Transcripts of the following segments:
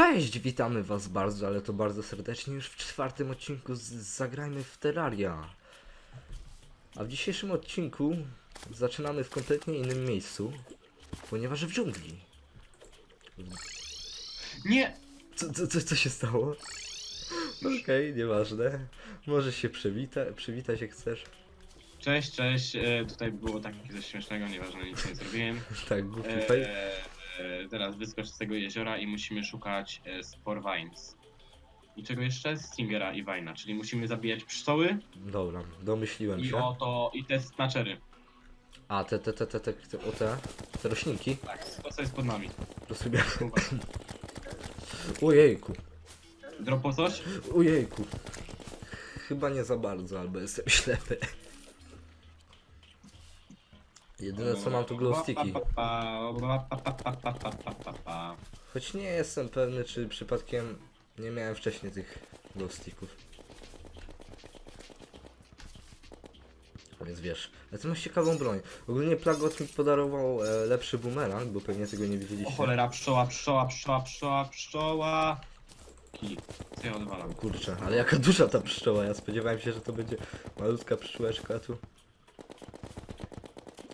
Cześć, witamy was bardzo, ale to bardzo serdecznie już w czwartym odcinku z Zagrajmy w Terraria. A w dzisiejszym odcinku zaczynamy w kompletnie innym miejscu, ponieważ w dżungli. Nie! Co, co, co, co się stało? Okej, nieważne. Możesz się przywita przywitać jak chcesz. Cześć, cześć. E, tutaj było takie coś śmiesznego, nieważne, nic nie zrobiłem. Tak, głupi e, teraz wyskocz z tego jeziora i musimy szukać e, spore vines. I czego jeszcze? Stingera i Wajna, czyli musimy zabijać pszczoły Dobra, domyśliłem i się. oto i te snatchery. A, te, te, te, te, te, te, o te, te roślinki. Tak, to co jest pod nami. Rozumiem. Ojejku, Dropo coś? ojejku. Chyba nie za bardzo, albo jestem ślepy. Jedyne co mam to glowsticki. Choć nie jestem pewny, czy przypadkiem nie miałem wcześniej tych glowsticków. Więc wiesz, ale ty masz ciekawą broń. Ogólnie Plagot mi podarował e, lepszy bumerang, bo pewnie tego nie O widzieliście. cholera, pszczoła, pszczoła, pszczoła, pszczoła, pszczoła. Kij. Co ja odwalam? Kurczę, ale jaka duża ta pszczoła, ja spodziewałem się, że to będzie malutka pszczółeczka, a tu...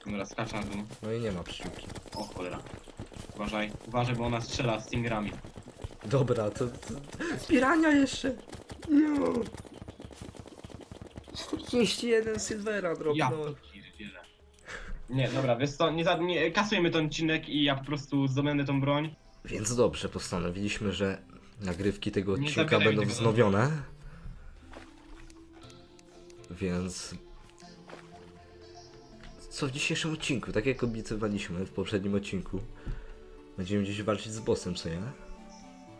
Dobra, skacz na dół. No i nie ma pszczółki. O cholera. Uważaj, uważaj, bo ona strzela stingerami. Dobra, to... to... Pirania jeszcze! No. 41 silvera Ja to pierdzielę. Nie, dobra, wiesz co, nie, za, nie kasujemy ten odcinek i ja po prostu zdobędę tą broń. Więc dobrze, postanowiliśmy, że nagrywki tego Nie odcinka zabieraj będą tego. wznowione. Więc... Co w dzisiejszym odcinku? Tak jak obiecywaliśmy w poprzednim odcinku. Będziemy gdzieś walczyć z bossem, co nie?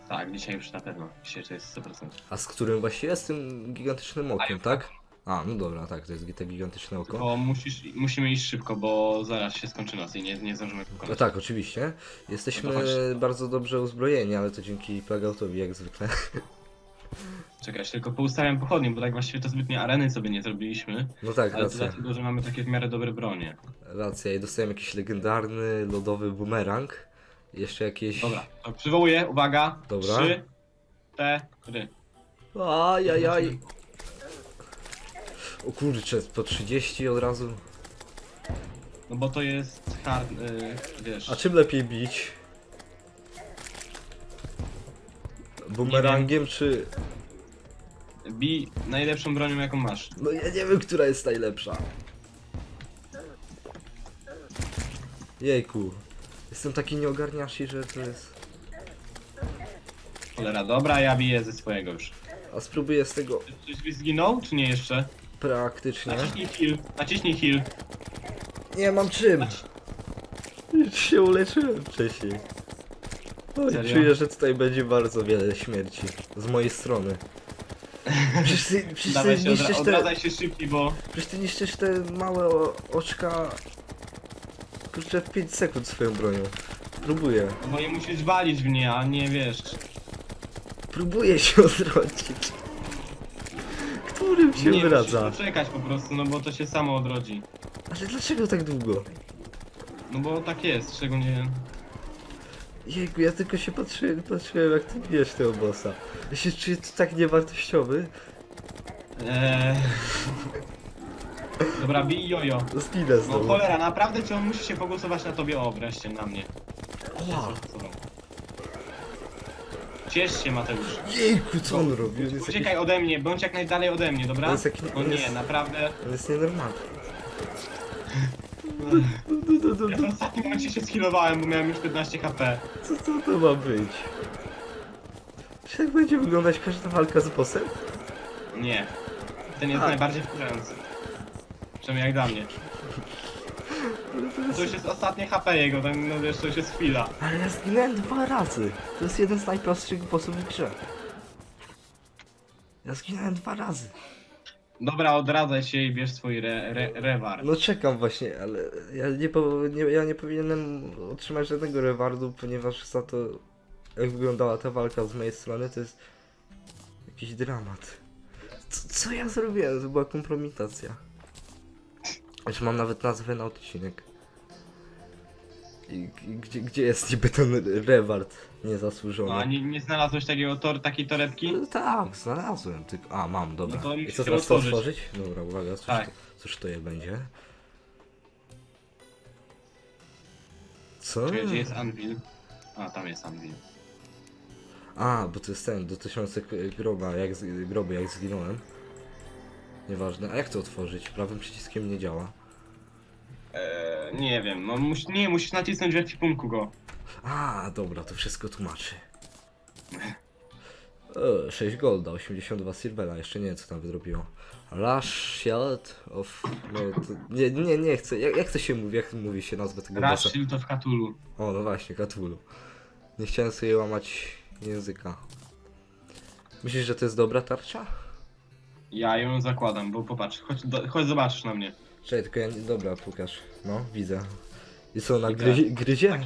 Tak, dzisiaj już na pewno. Dzisiaj to jest 100%. A z którym właśnie jest tym gigantycznym okiem, tak? A, no dobra, tak, to jest te gigantyczne oko. Tylko musisz, musimy iść szybko, bo zaraz się skończy noc i nie, nie zdążymy No pokonać. tak, oczywiście. Jesteśmy No to chodź. bardzo dobrze uzbrojeni, ale to dzięki Plagoutowi jak zwykle. Czekaj, się tylko poustawiam pochodnie, bo tak właściwie to zbytnie areny sobie nie zrobiliśmy. No tak, Ale to racja. dlatego, że mamy takie w miarę dobre bronie. Racja, i dostałem jakiś legendarny lodowy bumerang. Jeszcze jakieś... Dobra, to przywołuję, uwaga. Dobra. Trzy, cztery. Ajajaj. O kurczę, po 30 od razu. No bo to jest hard, y, wiesz. A czym lepiej bić? Bumerangiem czy... Bij najlepszą bronią jaką masz. No ja nie wiem, która jest najlepsza. Jejku. Jestem taki nieogarniaszy, że to jest... Cholera, dobra, ja biję ze swojego już. A spróbuję z tego Czyś byś zginął, czy nie jeszcze? praktycznie. Naciśnij heal, naciśnij heal. Nie mam czym. Już się uleczyłem wcześniej. Oj, Serio? czuję, że tutaj będzie bardzo wiele śmierci. Z mojej strony. Przecież ty, przecież ty Dawaj się, niszczysz te... odradzaj się szybciej, bo... Przecież ty niszczysz te małe o, oczka... Kurczę, w 5 sekund swoją bronią. Próbuję. Bo nie musisz walić w nie, a nie wiesz. Próbuję się odrodzić. Którym się nie wraca? musisz poczekać po prostu, no bo to się samo odrodzi. Ale dlaczego tak długo? No bo tak jest, szczególnie... Jejku, ja tylko się patrzyłem, patrzyłem jak ty bijesz tego bossa. Ja się czuję tu tak niewartościowy. Eee... Dobra, bij jojo. Zginę No znowu. cholera, naprawdę czy on musi się pogłosować na tobie? O, wreszcie na mnie. Oła. Ciesz się Mateusz. Jejku, co on robi? On jest jakiś... Uciekaj ode mnie, bądź jak najdalej ode mnie, dobra? On jest jakiś- O on nie, jest- naprawdę. On jest nienormalny. Ja w ostatnim momencie się skillowałem, bo miałem już 15 HP. Co, co to ma być? Czy tak będzie wyglądać każda walka z bossem? Nie. Ten jest A. najbardziej wkurzający. Przynajmniej jak dla mnie. Ale to To jest... już jest ostatnie HP jego, ten, no wiesz, to już jest chwila. Ale ja zginąłem dwa razy. To jest jeden z najprostszych bossów w grze. Ja zginąłem dwa razy. Dobra, odradzaj się i bierz swój re, re, rewar. No czekam właśnie, ale ja nie, nie, ja nie powinienem otrzymać żadnego rewardu, ponieważ za to, jak wyglądała ta walka z mojej strony, to jest jakiś dramat. Co, co ja zrobiłem? To była kompromitacja. Już mam nawet nazwę na odcinek. I, i gdzie, gdzie jest niby ten reward niezasłużony? No, a nie, nie znalazłeś takiego tor, takiej torebki? No tak, znalazłem, tylko... A, mam, dobra. No to I musisz co ją teraz to otworzyć. otworzyć? Dobra, uwaga, cóż, Tak. to, cóż to je będzie? Co? Czekaj, gdzie jest Anvil? A, tam jest Anvil. A, bo to jest ten, do tysiące k- groba, jak z, groby, jak zginąłem. Nieważne. A jak to otworzyć? Prawym przyciskiem nie działa. Eee, nie wiem, no mus, nie, musisz nacisnąć w ekwipunku go. A, dobra, to wszystko tłumaczy. E, 6 golda, 82 silvera, jeszcze nie wiem co tam wydrobiło. Rush Shield of... No, to, nie, nie, nie chcę, jak, jak to się mówi, jak mówi się nazwę tego Rush bossa? Shield of Cthulhu. O, no właśnie, Cthulhu. Nie chciałem sobie łamać języka. Myślisz, że to jest dobra tarcza? Ja ją zakładam, bo popatrz, chodź, do, chodź zobaczysz na mnie. Czekaj, tylko ja nie... Dobra, pokaż. No, widzę. I co, na gryzie?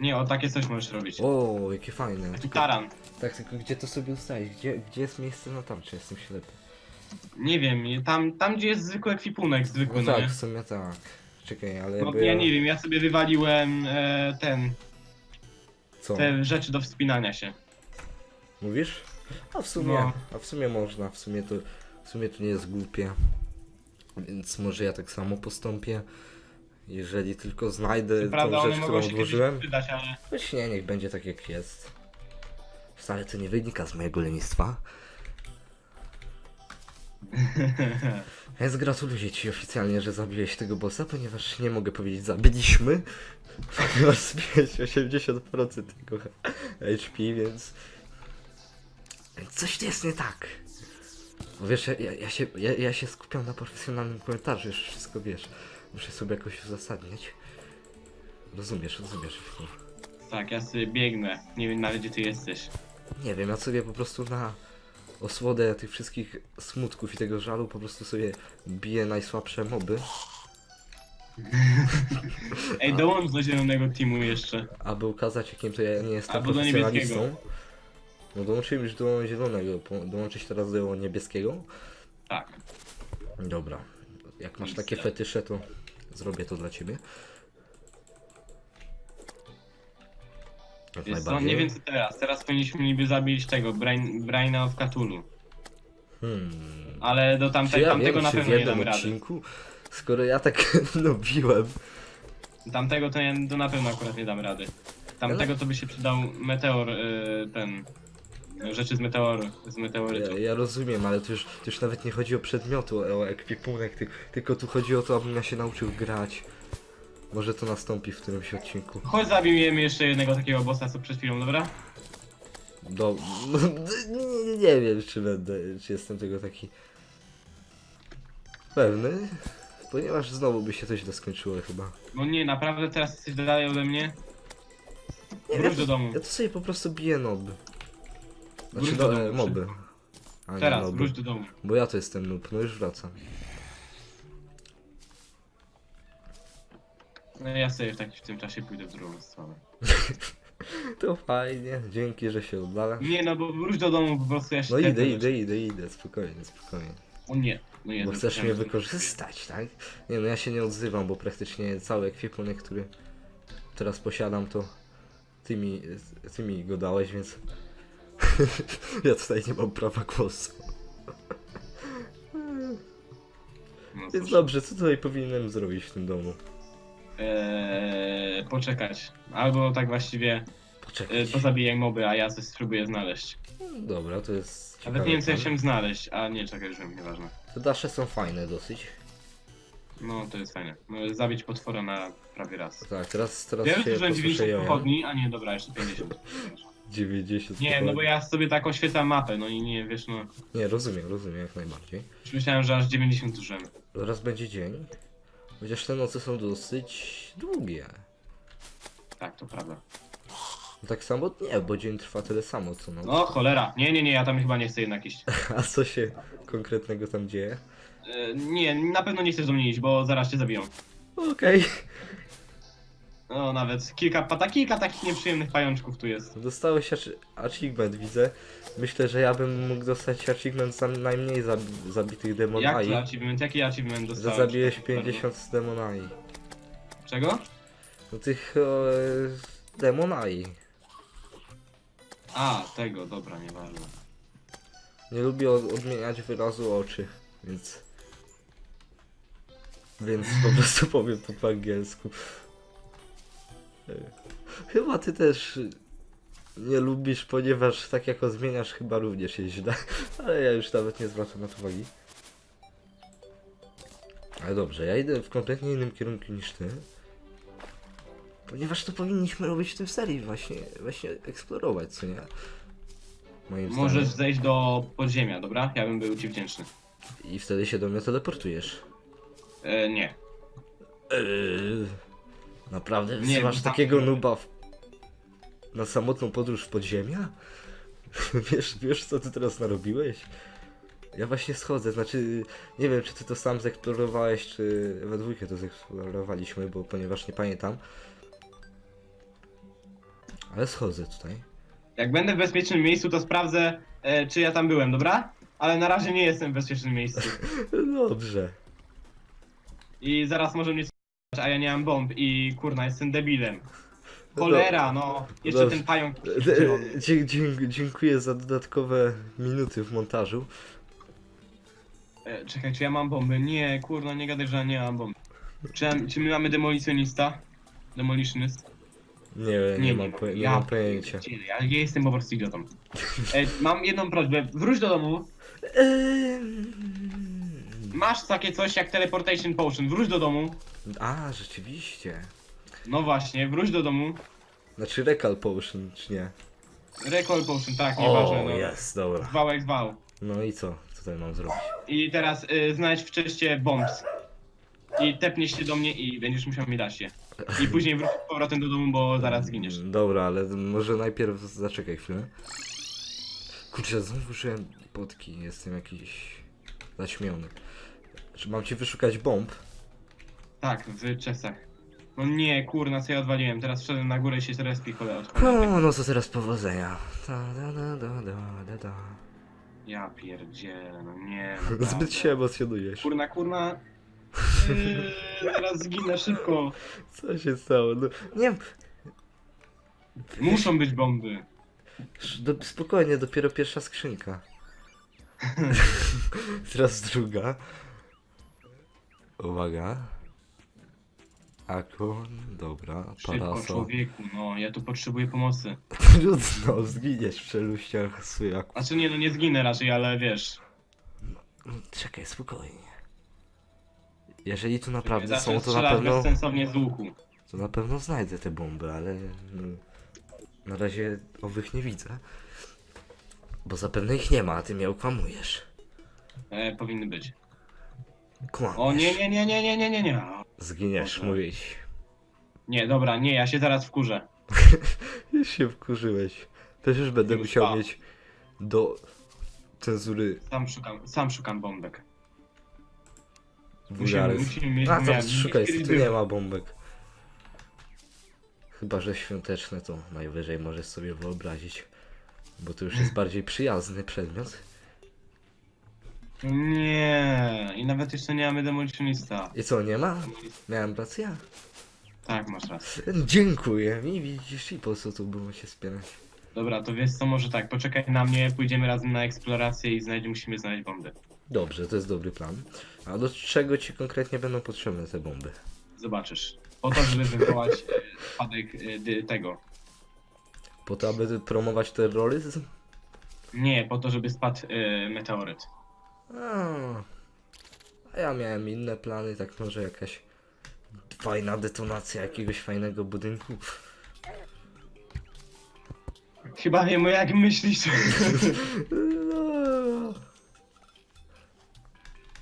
Nie, o takie coś możesz robić. O, jakie fajne. Taki Tylko, taran. tak, tylko gdzie to sobie ustawić? Gdzie, gdzie jest miejsce na tarczę? Jestem ślepy. Nie wiem, tam, tam gdzie jest zwykły ekwipunek, zwykły, No no, tak, nie? w sumie tak. Czekaj, ale No, jakby ja nie wiem, ja sobie wywaliłem e, ten, Co? te rzeczy do wspinania się. Mówisz? A w sumie, No. a w sumie można, w sumie to, w sumie to nie jest głupie. Więc może ja tak samo postąpię. Jeżeli tylko znajdę prawda tą one rzecz, mogą którą się kiedyś odłożyłem. przydać, ale... Niech będzie tak jak jest. Wcale to nie wynika z mojego lenistwa. Więc gratuluję ci oficjalnie, że zabiłeś tego bossa, ponieważ nie mogę powiedzieć zabiliśmy. Ponieważ zbiłeś 80% tego HP, więc... Więc coś tu jest nie tak. Bo wiesz, ja, ja, ja, się, ja, ja się skupiam na profesjonalnym komentarzu, już wszystko wiesz. Muszę sobie jakoś uzasadnić. Rozumiesz, rozumiesz. Tak, ja sobie biegnę. Nie wiem nawet gdzie ty jesteś. Nie wiem, ja sobie po prostu na osłodę tych wszystkich smutków i tego żalu po prostu sobie biję najsłabsze moby, Ej, dołącz do zielonego teamu jeszcze. aby ukazać jakim to ja nie jestem Albo do profesjonalistą. No dołączyłem już do zielonego, po- dołączyć teraz do niebieskiego? Tak. Dobra, jak masz takie fetysze, to zrobię to dla ciebie. Jak najbardziej. nie wiem co teraz. Teraz powinniśmy niby zabić tego, Brain, Braina of Cthulhu. Hmm. Ale do Czy tamte, ja tamtego wiem, na czy w pewno nie jednym damy rady. odcinku? Skoro ja tak lubiłem. Tamtego to, nie- to na pewno akurat nie dam rady. Tamtego to by się przydał meteor, y, ten... Rzeczy z meteoru, z meteorytu. Ja, ja rozumiem, ale to już, to już nawet nie chodzi o przedmioty, o ekwipunek, ty, tylko tu chodzi o to, abym ja się nauczył grać. Może to nastąpi w którymś odcinku. Chodź zabijemy jeszcze jednego takiego bossa co przed chwilą, dobra? Do... No, nie, nie wiem, czy będę, czy jestem tego taki pewny, ponieważ znowu by się to źle skończyło chyba. No nie, naprawdę teraz jesteś dalej ode mnie? Nie, Wróć ja, do domu. ja to sobie po prostu biję noby. Znaczy Wróć do do, domu, e, moby. A nie Teraz, wróć do domu. Bo ja to jestem noob, no już wracam. No ja sobie w, taki, w tym czasie pójdę w drugą stronę. To fajnie, dzięki, że się oddala. Nie no, bo wróć do domu po prostu ja się No tepnę idę, idę, idę, idę, spokojnie, spokojnie. O nie, no. Bo no, chcesz mnie wykorzystać, tak? Nie no, ja się nie odzywam, bo praktycznie cały ekwipunek, który teraz posiadam, to ty mi, ty mi go dałeś, więc ja tutaj nie mam prawa głosu. No Więc cóż. dobrze, co tutaj powinienem zrobić w tym domu? Eee, poczekać. Albo tak właściwie e, Poczekaj. pozabijaj moby, a ja coś spróbuję znaleźć. Dobra, to jest Nawet ciekawy nie wiem co ja plan. chciałem znaleźć, a nie, czekaj, już wiem, nieważne. Te dasze są fajne dosyć. No to jest fajne. No, zabić potwora na prawie raz. Tak, teraz, teraz Wiem, się że 90 posłuszeję. pochodni, a nie, dobra, jeszcze 50. 90 Nie, no bo ja sobie tak oświecam mapę, no i nie, wiesz, no... Nie, rozumiem, rozumiem jak najbardziej. Już myślałem, że aż 90 użyłem. Zaraz będzie dzień. Chociaż te noce są dosyć długie. Tak, to prawda. Tak samo nie, bo dzień trwa tyle samo co noc. No cholera, nie, nie, nie, ja tam chyba nie chcę jednak iść. A co się konkretnego tam dzieje? E, nie, na pewno nie chcesz do mnie iść, bo zaraz cię zabiją. Okej. No nawet kilka, pata, kilka takich nieprzyjemnych pajączków tu jest. Dostałeś ach- achievement, widzę. Myślę, że ja bym mógł dostać achievement za najmniej zabi- zabitych Jak demonai. to achievement? Jaki achievement Że dostałeś? zabiłeś 50 z demonai. Czego? No tych e, Demonai. A, tego, dobra, nieważne. Nie lubię od, odmieniać wyrazu oczy, więc... Więc po prostu powiem to po angielsku. E, Chyba ty też nie lubisz, ponieważ tak jak odmieniasz chyba również jest źle. Ale ja już nawet nie zwracam na to uwagi. Ale dobrze, ja idę w kompletnie innym kierunku niż ty. Ponieważ to powinniśmy robić w tym serii właśnie, właśnie eksplorować, co nie? Moim Możesz zdaniem. zejść do podziemia, dobra? Ja bym był ci wdzięczny. I wtedy się do mnie teleportujesz. E, nie. Eee, naprawdę Nie, tak. takiego nuba w... na samotną podróż w podziemia? wiesz, wiesz co ty teraz narobiłeś? Ja właśnie schodzę, znaczy nie wiem czy ty to sam zeksplorowałeś, czy we dwójkę to zeksplorowaliśmy, bo ponieważ nie pamiętam. Ale schodzę tutaj. Jak będę w bezpiecznym miejscu, to sprawdzę, e, czy ja tam byłem, dobra? Ale na razie nie jestem w bezpiecznym miejscu. Dobrze. I zaraz może mnie a ja nie mam bomb i kurna, jestem debilem. Cholera, no. Jeszcze Dobrze. ten pająk zielony. dzie- dzie- Dziękuję za dodatkowe minuty w montażu. E, czekaj, czy ja mam bomby? Nie, kurna, nie gadaj, że ja nie mam bomby. Czy, ja- czy my mamy demolicjonista? Demolitionist? Nie, nie, mam, po, nie mam pojęcia. pierdzielę, Ja, ja jestem po prostu idiotą. E, mam jedną prośbę, wróć do domu. Masz takie coś jak teleportation potion, wróć do domu. A, rzeczywiście. No właśnie, wróć do domu. Znaczy Recall Potion, czy nie? Recall potion, tak, nieważne, no. jest, dobra. Zwał jak zwał. No i co? Co tutaj mam zrobić? I teraz y, znajdź w czyście bombs. I tepniesz się do mnie i będziesz musiał mi dać się. I później wróć z powrotem do domu, bo zaraz zginiesz. Mm, Dobra, ale może najpierw zaczekaj chwilę. Kurczę, znowu użyłem potki, jestem jakiś zaćmiony. Czy mam ci wyszukać bomb? Tak, w czasach. No nie, kurna, co ja odwaliłem. Teraz wszedłem na górę i się respi kole odchodzę. O, no to teraz powodzenia. Da, da, da, da, da, da, da. Ja pierdzielę, no nie. Zbyt naprawdę. się emocjonujesz. Kurna, kurna. Yy, teraz zginę szybko. Co się stało? No, nie wiem. Muszą być bomby. Sz- Do, spokojnie, dopiero pierwsza skrzynka. Teraz druga. Uwaga. Akon, dobra, Szybko, parasol. człowieku, no, ja tu potrzebuję pomocy. Trudno, zginiesz w przeluściach słyjaku. Znaczy nie, no nie zginę raczej, ale wiesz. Czekaj, spokojnie. Jeżeli tu naprawdę zacznę są, to na strzelać pewno, bezsensownie z łuku. to na pewno znajdę te bomby, ale mm, na razie owych nie widzę. Bo zapewne ich nie ma, a ty mnie okłamujesz. E, powinny być. Kłamiesz. O nie, nie, nie, nie, nie, nie, nie, nie. Zginiesz, Dobra. mówię ci. Nie, dobra, nie, ja się zaraz wkurzę. Już się wkurzyłeś. Też już będę Już musiał pa. mieć do cenzury Sam szukam, sam szukam bombek. Musimy, wulgaryzm. musimy mieć A pomiar. tam szukaj, tu nie ma bombek. Chyba, że świąteczne to najwyżej możesz sobie wyobrazić. Bo to już jest bardziej przyjazny przedmiot. Nie, i nawet jeszcze nie mamy demolitionista. I co, nie ma? Miałem rację? Tak, masz rację. Dziękuję mi, widzisz, i po co tu było się spierać? Dobra, to wiesz co, może tak, poczekaj na mnie, pójdziemy razem na eksplorację i znajdzie, musimy znaleźć bomby. Dobrze, to jest dobry plan. A do czego ci konkretnie będą potrzebne te bomby? Zobaczysz. Po to, żeby wywołać e, spadek e, dy- tego. Po to, aby promować terroryzm? Nie, po to, żeby spadł e, meteoryt. A, a ja miałem inne plany, tak może jakaś fajna detonacja jakiegoś fajnego budynku. Chyba wiem, o jak myślisz. No,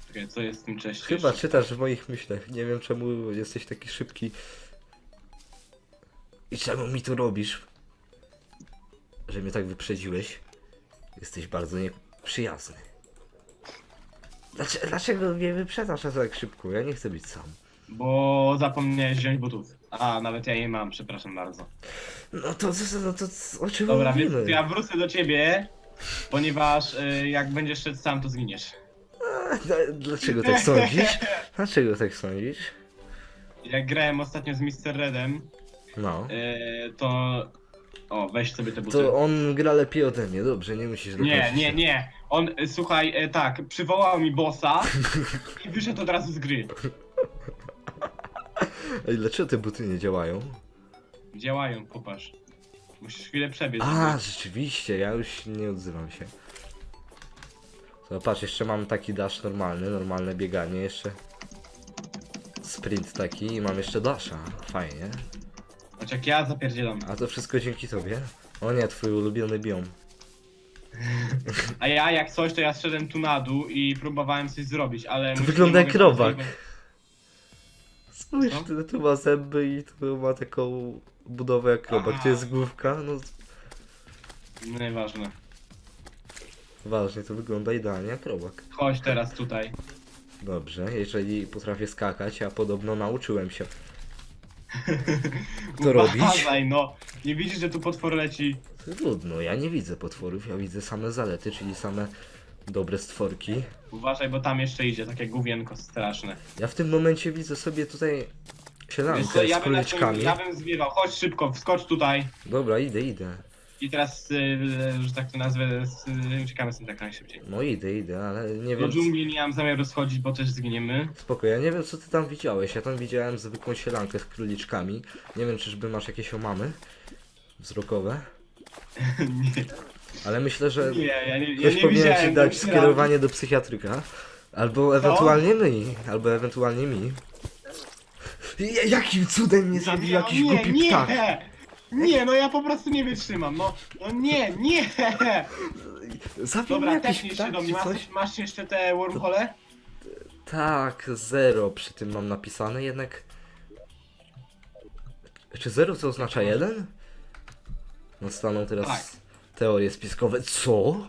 Czekaj, co jest w tym cześć? Chyba czytasz w moich myślach. Nie wiem czemu jesteś taki szybki. I czemu mi to robisz? Że mnie tak wyprzedziłeś. Jesteś bardzo nieprzyjazny. Dlaczego, dlaczego mnie wyprzedzasz tak szybko? Ja nie chcę być sam. Bo zapomniałeś wziąć butów. A, nawet ja je mam, przepraszam bardzo. No to, to, no to o czym Dobra, więc mówimy? ja wrócę do ciebie, ponieważ e, jak będziesz szedł sam, to zginiesz. A, Dlaczego tak sądzisz? Dlaczego tak sądzisz? jak grałem ostatnio z Mr. Redem, No. e, to... O, weź sobie te buty. To on gra lepiej ode mnie, dobrze, nie musisz Nie, dokończyć. nie, nie. On, e, słuchaj, e, tak, przywołał mi bossa i wyszedł od razu z gry. Ej, dlaczego te buty nie działają? Działają, popatrz. Musisz chwilę przebiec. A, rzeczywiście, ja już nie odzywam się. Zobacz, jeszcze mam taki dash normalny, normalne bieganie, jeszcze sprint taki i mam jeszcze dasha, fajnie. Jak ja zapierdzielam. A to wszystko dzięki tobie? O nie, twój ulubiony biom. A ja jak coś, to ja zszedłem tu na dół i próbowałem coś zrobić, ale... To wygląda jak robak. Spójrz, Co? tu, tu ma zęby i tu ma taką budowę jak robak. Aha. Tu jest główka, no No Nieważne. ważnie, to wygląda idealnie jak robak. Chodź teraz tutaj. Dobrze, jeżeli potrafię skakać, a podobno nauczyłem się. To robić? Uważaj, no. Nie widzisz, że tu potwór leci? Trudno, ja nie widzę potworów, ja widzę same zalety, czyli same dobre stworki. Uważaj, bo tam jeszcze idzie takie główienko straszne. Ja w tym momencie widzę sobie tutaj Wiesz co, sielankę ja z bym, na tym, króliczkami. ja bym zbiewał. Chodź szybko, wskocz tutaj. Dobra, idę, idę. I teraz, y, że tak to nazwę, s- y, uciekamy stąd jak najszybciej. No idę, idę, ale nie Do wiem... dżungli nie mam zamiaru schodzić, bo też zginiemy. Spoko, ja nie wiem co ty tam widziałeś, ja tam widziałem zwykłą sielankę z króliczkami. Nie wiem czyżby masz jakieś omamy wzrokowe, nie, ale myślę, że nie, ja nie, ja ktoś nie powinien widziałem ci dać skierowanie do psychiatryka. Albo ewentualnie mi, albo ewentualnie mi. Ja- Jakim cudem mnie zabił jakiś nie, głupi nie, ptak? Nie, no ja po prostu nie wytrzymam, no. No nie, nie! Zabił mnie Dobra, jakiś tepnij się ptak do mnie. Masz, coś? masz jeszcze te wormhole? Tak, zero przy tym mam napisane, jednak... Czy zero co oznacza jeden? Nastaną teraz Tak. teorie spiskowe. Co?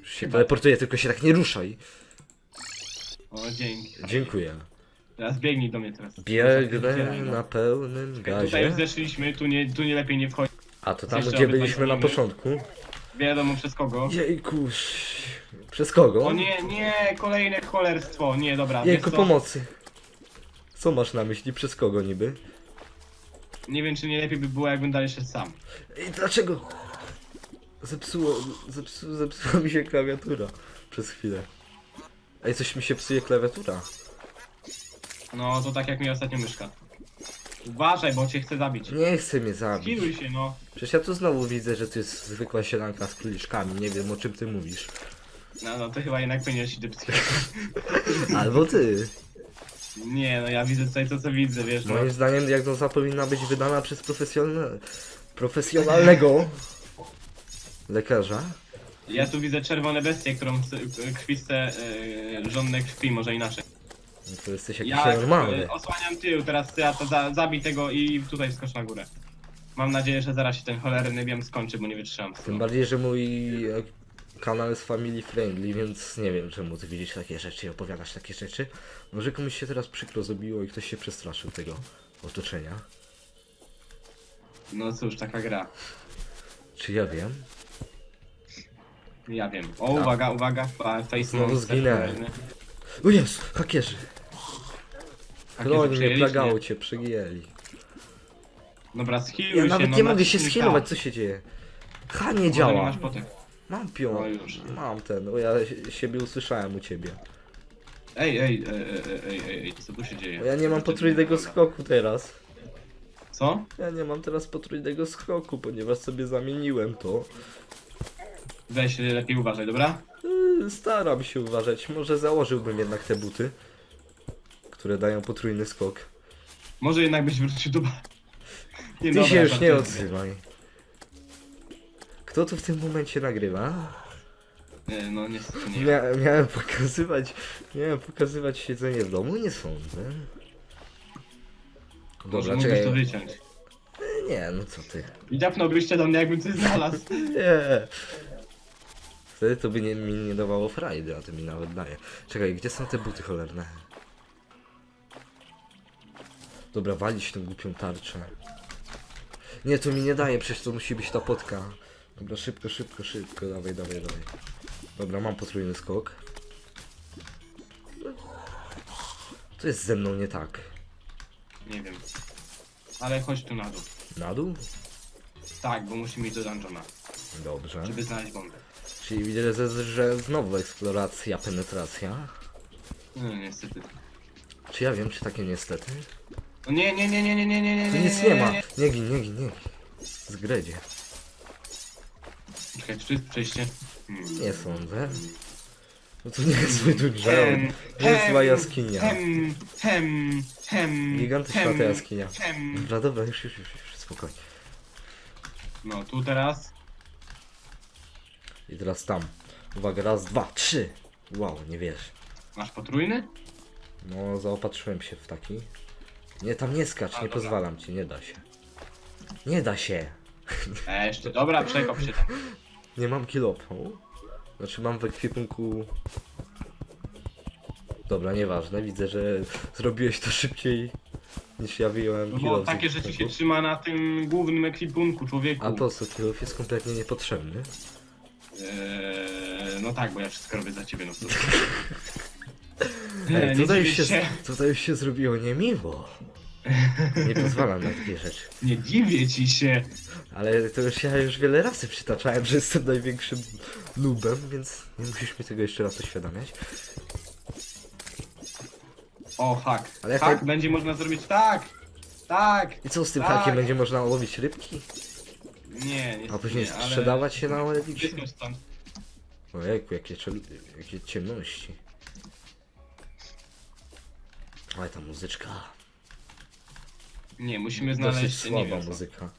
Już się Chyba. teleportuję, tylko się tak nie ruszaj. O, dzięki. Dziękuję. Teraz biegnij do mnie teraz. Biegnę na pełnym Tutaj już gazie. zeszliśmy, tu nie, tu nie lepiej nie wchodzi. A to tam, Jeszcze gdzie obydwaj byliśmy na początku. Wiadomo przez kogo. Jejkuż. Przez kogo? O nie, nie, kolejne cholerstwo. Nie, dobra, wiesz Jejku, co? pomocy. Co masz na myśli? Przez kogo niby? Nie wiem, czy nie lepiej by było, jakbym dalej szedł sam. Ej, dlaczego? Zepsuło, zepsu, zepsuła mi się klawiatura przez chwilę. Ej, coś mi się psuje klawiatura. No, to tak jak mi ostatnio myszka. Uważaj, bo cię chcę zabić. Nie chce mnie zabić. Skiluj się, no. Przecież ja tu znowu widzę, że to jest zwykła sielanka z króliczkami. Nie wiem o czym ty mówisz. No, no, to chyba jednak powinieneś iść do psychiatry. Albo ty. Nie, no ja widzę tutaj to, co widzę, wiesz, no. Moim zdaniem diagnoza powinna być wydana przez profesjonal... profesjonalnego lekarza. Ja tu widzę czerwone bestie, którą chce- krwi chce, yy, żonne krwi, może inaczej. No to jesteś jakiś Ja normalny. e, osłaniam tył, teraz ty, a to za, zabij tego i tutaj skocz na górę. Mam nadzieję, że zaraz się ten cholerny biom skończy, bo nie wytrzymam. Tym bardziej, że mój e, kanał jest family friendly, więc nie wiem czemu ty widzisz takie rzeczy i opowiadasz takie rzeczy. Może komuś się teraz przykro zrobiło i ktoś się przestraszył tego otoczenia. No cóż, taka gra. Czy ja wiem? Ja wiem. O, uwaga, uwaga, fa- face monster zginęłem. O Jezu, hakierzy! Chroni mnie, plagało cię, przegięli. Dobra, schiluj Ja się, nawet no, nie mogę się naciśnij schilować, K. co się dzieje? Ha, nie Może nie działa. masz potek. Mam O, pion. już. Mam ten, o ja si- siebie usłyszałem u ciebie. Ej, ej, ej, ej, ej, ej, ej, co tu się dzieje? Bo ja nie mam potrójnego skoku teraz. Co? Ja nie mam teraz potrójnego skoku, ponieważ sobie zamieniłem to. Weź, lepiej uważaj, dobra? Yy, Staram się uważać. Może założyłbym jednak te buty, które dają potrójny skok. Może jednak byś wrócił do... ba- Nie, Ty dobra, się już nie żartuję. odzywaj. Kto tu w tym momencie nagrywa? Nie, no niestety nie. Mia miałem pokazywać, miałem pokazywać siedzenie w domu? Nie sądzę. Może Dobra, mógłbyś to czekaj. wyciąć. Nie, no co ty. I dapnąłbyście do mnie, jakbym coś znalazł. Nie. Wtedy to by nie, mi nie dawało frajdy, a to mi nawet daje. Czekaj, gdzie są te buty cholerne? Dobra, walić tę głupią tarczę. Nie, to mi nie daje, przecież to musi być ta potka. Dobra, szybko, szybko, szybko, dawaj, dawaj, dawaj. Dobra, mam potrójny skok. To jest ze mną nie tak. Nie wiem. Ale chodź tu na dół. Na dół? Tak, bo musimy iść do dungeona, Dobrze. żeby znaleźć bombę. Czyli widzę, że, że znowu eksploracja, penetracja. No niestety. Czy ja wiem, czy takie niestety? No nie, nie, nie, nie, nie, nie, nie, nie, Tu nie, nic nie ma. Nie gin, nie gin, nie gin. Zgredzie. Czekaj, czy jest przejście? Nie sądzę. No to nie jest zły tu drzew. Hem, To jest zła jaskinia. Hem, hem, hem, Gigantyczna ta jaskinia. Hem. Dobra, dobra, już, już, już, już, spokojnie. No, tu teraz. I teraz tam. Uwaga, raz, dwa, trzy. Wow, nie wiesz. Masz potrójny? No, zaopatrzyłem się w taki. Nie, tam nie skacz, A, nie dobra. pozwalam ci, nie da się. Nie da się. E, jeszcze, dobra, przekop się tam. Nie mam kilopu. Znaczy mam w ekwipunku... Dobra, nieważne, widzę, że zrobiłeś to szybciej niż ja wyjąłem No kilo bo z takie rzeczy się ekwipunku. trzyma na tym głównym ekwipunku, człowieku. A po co kilof jest kompletnie niepotrzebny? Eee, no tak, bo ja wszystko robię za ciebie, no to. Ej, tutaj, już się, tutaj już się zrobiło niemiło. Nie pozwalam na takie rzeczy. Nie dziwię ci się. Ale to już ja już wiele razy przytaczałem, że jestem największym nubem, więc nie musisz mi tego jeszcze raz uświadamiać. O, hak. Ale jak hak będzie można zrobić tak. Tak. I co z tym Tak. hakiem? Będzie można łowić rybki? Nie, nie. A później nie, ale... sprzedawać się na? Wyskocz stąd. Ojejku, jakie, czel- jakie ciemności. Ale ta muzyczka. Nie, musimy Dosyć znaleźć, nie słaba wiem co. muzyka.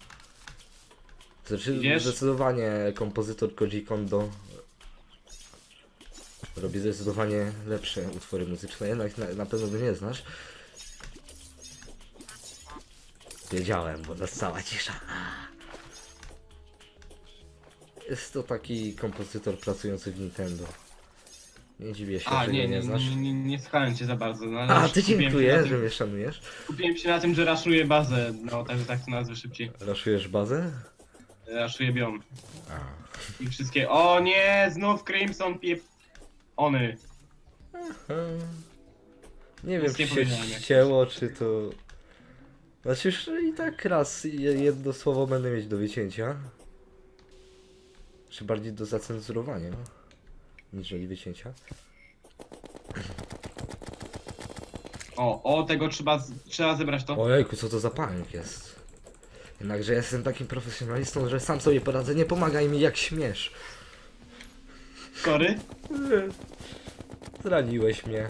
Znaczy, Idziesz? zdecydowanie kompozytor Koji Kondo robi zdecydowanie lepsze utwory muzyczne, jednak na, na pewno go nie znasz. Wiedziałem, bo nastała cisza. Jest to taki kompozytor pracujący w Nintendo. Nie dziwię się, A, że nie, nie, nie znasz. nie, nie, nie słuchałem cię za bardzo. No, ale A, ty skupiłem się dziękuję, na że tym- mnie szanujesz. Skupiłem się na tym, że raszuję bazę, no także tak to nazwę szybciej. Raszujesz bazę? Raszuję biom. A. I wszystkie. O nie, znów Crimson piep. Ony. Hmm. Nie wiem, Nic czy nie się powiedziałem, jak ścięło, czy to... Znaczy już i tak raz je- jedno słowo będę mieć do wycięcia. Czy bardziej do zacenzurowania, niżeli wycięcia. O, o, tego trzeba, z- trzeba zebrać to. Ojejku, co to za pająk jest. Jednakże jestem takim profesjonalistą, że sam sobie poradzę, nie pomagaj mi jak śmiesz. Sorry. Zraniłeś mnie.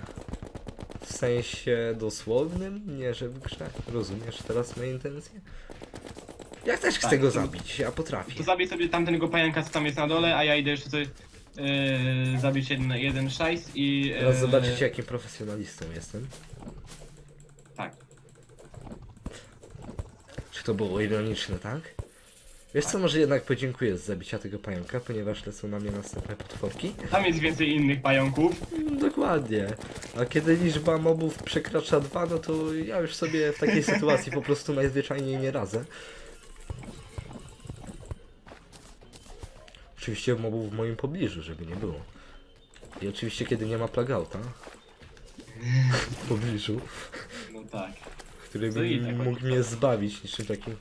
W sensie dosłownym, nie że w grze. Rozumiesz teraz moje intencje? Ja też chcę Tak, go to- zabić, ja To potrafię. zabij sobie tamtego pająka, co tam jest na dole, a ja idę jeszcze sobie yy, zabić jeden, jeden szajs i... Yy, Teraz zobaczycie jakim profesjonalistą jestem. Tak. Czy to było ironiczne, tak? Wiesz co, może jednak podziękuję za zabicia tego pająka, ponieważ lecą na mnie następne potworki. Tam jest więcej innych pająków. Mm, Dokładnie. A kiedy liczba mobów przekracza dwa, no to ja już sobie w takiej sytuacji po prostu najzwyczajniej nie radzę. Oczywiście mobów w moim pobliżu, żeby nie było. I oczywiście kiedy nie ma plagauta w pobliżu, No tak. który No by i tak mógł mnie zbawić niczym taki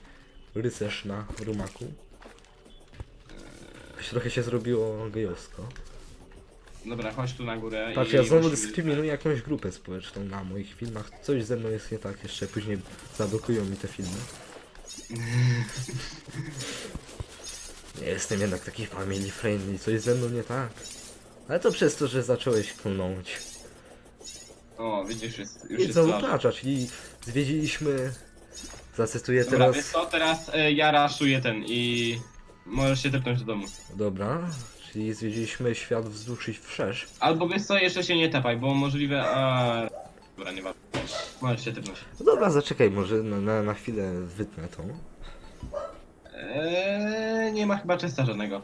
rycerz na rumaku. Trochę się zrobiło gejowsko. Dobra, chodź tu na górę Patrz, i ja znowu musimy- dyskryminuję jakąś grupę społeczną na moich filmach. Coś ze mną jest nie tak, jeszcze później zablokują mi te filmy. Nie jestem jednak taki family friendly, coś ze mną nie tak. Ale to przez to, że zacząłeś klnąć. O, widzisz, jest, już I jest plaża, czyli zwiedziliśmy... Zacytuję Dobra, teraz... wiesz co, teraz e, ja raszuję ten i możesz się tepnąć do domu. Dobra, czyli zwiedziliśmy świat wzdłuż i wszerz. Albo wiesz co, jeszcze się nie tepaj, bo możliwe... A... Dobra, nie ma. Możesz się tepnąć. No dobra, zaczekaj, może na, na, na chwilę wytnę tą. Eee, nie ma chyba czysta żadnego.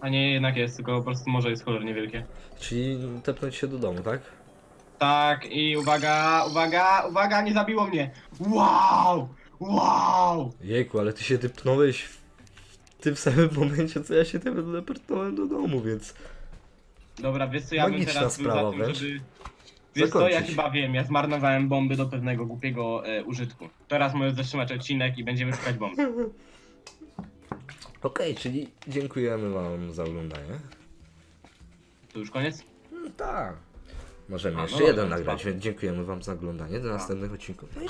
A nie, jednak jest, tylko po prostu morze jest kolor niewielkie. Czyli tepnąć się do domu, tak? Tak, i uwaga, uwaga, uwaga, nie zabiło mnie! Wow! Wow! Jejku, ale ty się typnąłeś w w tym samym momencie, co ja się teleportowałem do domu, więc... Dobra, wiesz co, ja bym Magiczna teraz był za tym, wręcz. żeby... Wiesz co, ja zakończyć. chyba wiem, ja zmarnowałem bomby do pewnego głupiego e, użytku. Teraz możesz zatrzymać odcinek i będziemy szukać bomb. Okej, czyli dziękujemy wam za oglądanie. To już koniec? No tak. Możemy A, jeszcze jeden nagrać, więc dziękujemy wam za oglądanie. Do tak. następnych odcinków. No i